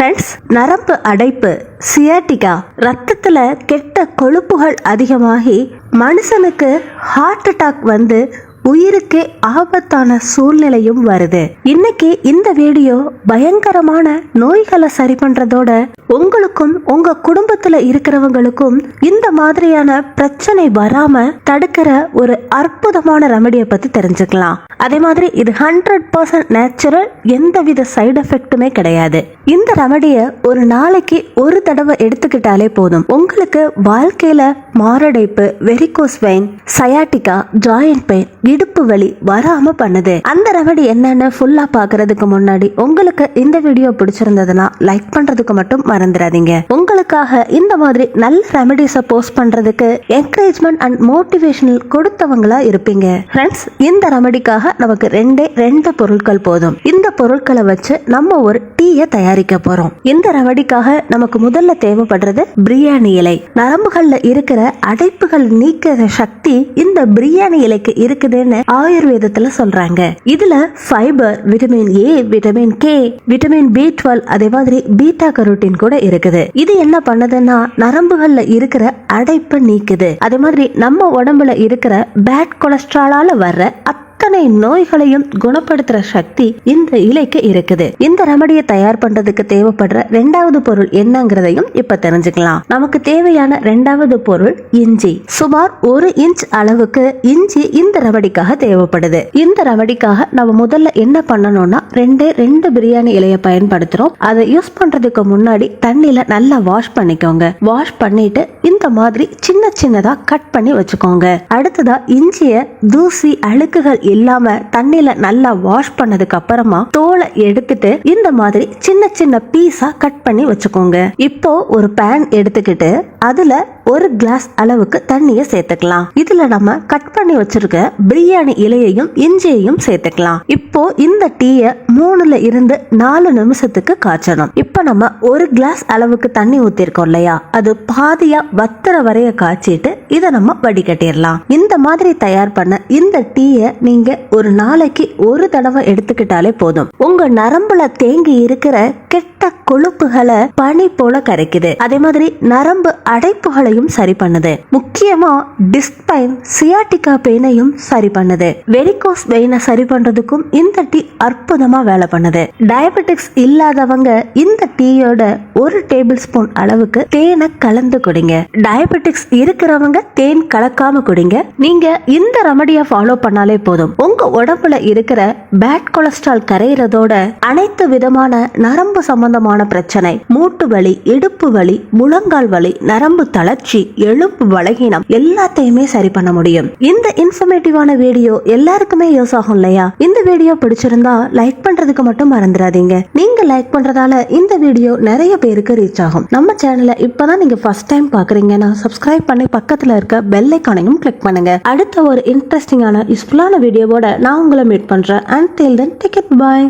Friends நரம்பு அடைப்பு sciatica ரத்தத்தில் கெட்ட கொழுப்புகள் அதிகமாகி மனுஷனுக்கு ஹார்ட் அட்டாக் வந்து உயிருக்கே ஆபத்தான சூழ்நிலையும் வருது. இன்னைக்கு இந்த வீடியோ பயங்கரமான நோய்களை சரி பண்றதோட உங்களுக்கும் உங்க குடும்பத்துல இருக்கிறவங்களுக்கும் இந்த மாதிரியான பிரச்சனை வராம தடுக்கிற ஒரு அற்புதமான ரெமடியை பத்தி தெரிஞ்சுக்கலாம். அதே மாதிரி இது ஹண்ட்ரட் பர்சன்ட் நேச்சுரல் எந்தவித சைடு எஃபெக்ட்டுமே கிடையாது. இந்த ரெமடியை ஒரு நாளைக்கு ஒரு தடவை எடுத்துக்கிட்டாலே போதும். உங்களுக்கு வாழ்க்கையில மாரடைப்பு varicose vein sciatica joint pain இடுப்பு வலி வராம பண்ணுது. அந்த ரெமடி என்னன்னு ஃபுல்லா பாக்குறதுக்கு முன்னாடி உங்களுக்கு இந்த வீடியோ பிடிச்சிருந்ததுன்னா லைக் பண்றதுக்கு மட்டும் மறந்துடாதீங்க. உங்களுக்காக இந்த மாதிரி நல்ல ரெமடிஸை போஸ்ட் பண்றதுக்கு என்கரேஜ்மெண்ட் அண்ட் மோட்டிவேஷனல் கொடுத்தவங்களா இருப்பீங்க. ஃப்ரெண்ட்ஸ் இந்த ரெமடிக்காக நமக்கு ரெண்டே ரெண்டு பொருட்கள் போதும். இந்த பொருட்களை வச்சு நம்ம ஒரு டீயை தயாரிக்க போறோம். இந்த ரெமடிக்காக நமக்கு முதல்ல தேவைப்படுறது பிரியாணி இலை. நரம்புகள்ல இருக்கிற அடைப்புகள் நீக்கிற சக்தி இந்த பிரியாணி இலைக்கு இருக்குது. இருக்குதுன்னு ஆயுர்வேதத்துல சொல்றாங்க. இதுல fibre vitamin A vitamin K vitamin B twelve அதே மாதிரி பீட்டா கரோட்டின் கூட இருக்குது. இது என்ன பண்ணுதுன்னா நரம்புகள்ல இருக்கிற அடைப்பை நீக்குது. அதே மாதிரி நம்ம உடம்புல இருக்கிற பேட் கொலஸ்ட்ராலால வர்ற அத்தனை நோய்களையும் குணப்படுத்துற சக்தி இந்த இலைக்கு இருக்குது. இந்த ரெமடியை தயார் பண்றதுக்கு தேவைப்படுற ரெண்டாவது பொருள் என்னங்கிறதையும் இப்ப தெரிஞ்சுக்கலாம். நமக்கு தேவையான ரெண்டாவது பொருள் இஞ்சி. சுமார் ஒரு இன்ச் அளவுக்கு இஞ்சி இந்த ரெமடிக்காக தேவைப்படுது. இந்த ரெமடிக்காக நம்ம முதல்ல என்ன பண்ணணும்னா ரெண்டே ரெண்டு பிரியாணி இலைய பயன்படுத்துறோம். அதை யூஸ் பண்றதுக்கு முன்னாடி தண்ணியில நல்லா வாஷ் பண்ணிக்கோங்க. வாஷ் பண்ணிட்டு இந்த மாதிரி சின்ன சின்னதா கட் பண்ணி வச்சுக்கோங்க. அடுத்ததா இஞ்சிய தூசி அழுக்குகள் இல்லாம தண்ணியில நல்லா வாஷ் பண்ணதுக்கு அப்புறமா தோலை எடுத்துட்டு இந்த மாதிரி சின்ன சின்ன பீஸா கட் பண்ணி வச்சுக்கோங்க. இப்போ ஒரு பேன் எடுத்துக்கிட்டு அதுல ஒரு கிளாஸ் அளவுக்கு தண்ணியை சேர்த்துக்கலாம். இதுல நம்ம கட் பண்ணி வச்சிருக்க பிரியாணி இலையையும் இஞ்சியையும் சேர்த்துக்கலாம். இப்போ இந்த டீயை மூணுல இருந்து நாலு நிமிஷத்துக்கு காய்ச்சணும். இப்போ நம்ம ஒரு கிளாஸ் அளவுக்கு தண்ணி ஊத்திருக்கோம் இல்லையா? அது பாதியா வத்துற வரைய காய்ச்சிட்டு இதை நம்ம வடிகட்டிடலாம் இந்த மாதிரி தயார் பண்ண இந்த டீயை நீங்க ஒரு நாளைக்கு ஒரு தடவை எடுத்துக்கிட்டாலே போதும். உங்க நரம்புல தேங்கி இருக்கிற கெட்ட கொழுப்புகளை பனி போல கரைக்குது. அதே மாதிரி நரம்பு அடைப்புகளையும் சரி பண்ணுது. முக்கியமா டிஸ்க் பெயின் சியாட்டிகா பெயினையும் சரி பண்ணுது. வெரிகோஸ் பெயினை சரி பண்றதுக்கும் இந்த டீ அற்புதமா வேலை பண்ணுது. டயபெட்டிக்ஸ் இல்லாதவங்க இந்த டீயோட ஒரு டேபிள் ஸ்பூன் அளவுக்கு தேனை கலந்து குடிங்க. டயபெட்டிக்ஸ் இருக்கிறவங்க தேன் கலக்காம குடிங்க. நீங்க இந்த ரெமடியை ஃபாலோ பண்ணாலே போதும். உங்க உடம்புல இருக்கிற பேட் கொலஸ்ட்ரால் கரையிறதோட அனைத்து விதமான நரம்பு சம்பந்தமான பிரச்சனை மூட்டு வலி இடுப்பு வலி முழங்கால் வலி நரம்பு தளர்ச்சி எலும்பு பலகீனம் எல்லாத்தையுமே சரி பண்ண முடியும். இந்த இன்ஃபர்மேட்டிவான வீடியோ எல்லாருக்குமே யூஸ் ஆகும் இல்லையா? இந்த வீடியோ பிடிச்சிருந்தா லைக் பண்றதுக்கு மட்டும் மறந்துடாதீங்க. நீங்க லைக் பண்றதால இந்த வீடியோ நிறைய பேருக்கு ரீச் ஆகும். நம்ம சேனலை இப்பதான் நீங்க ஃபர்ஸ்ட் டைம் பாக்குறீங்கன்னா சப்ஸ்கிரைப் பண்ணி பக்கத்துல இருக்க பெல் ஐக்கானையும் கிளிக் பண்ணுங்க. அடுத்த ஒரு இன்ட்ரெஸ்டிங்கான யூஸ்ஃபுல்லான வீடியோவோட நான் உங்களை மீட் பண்றேன். And till then take care bye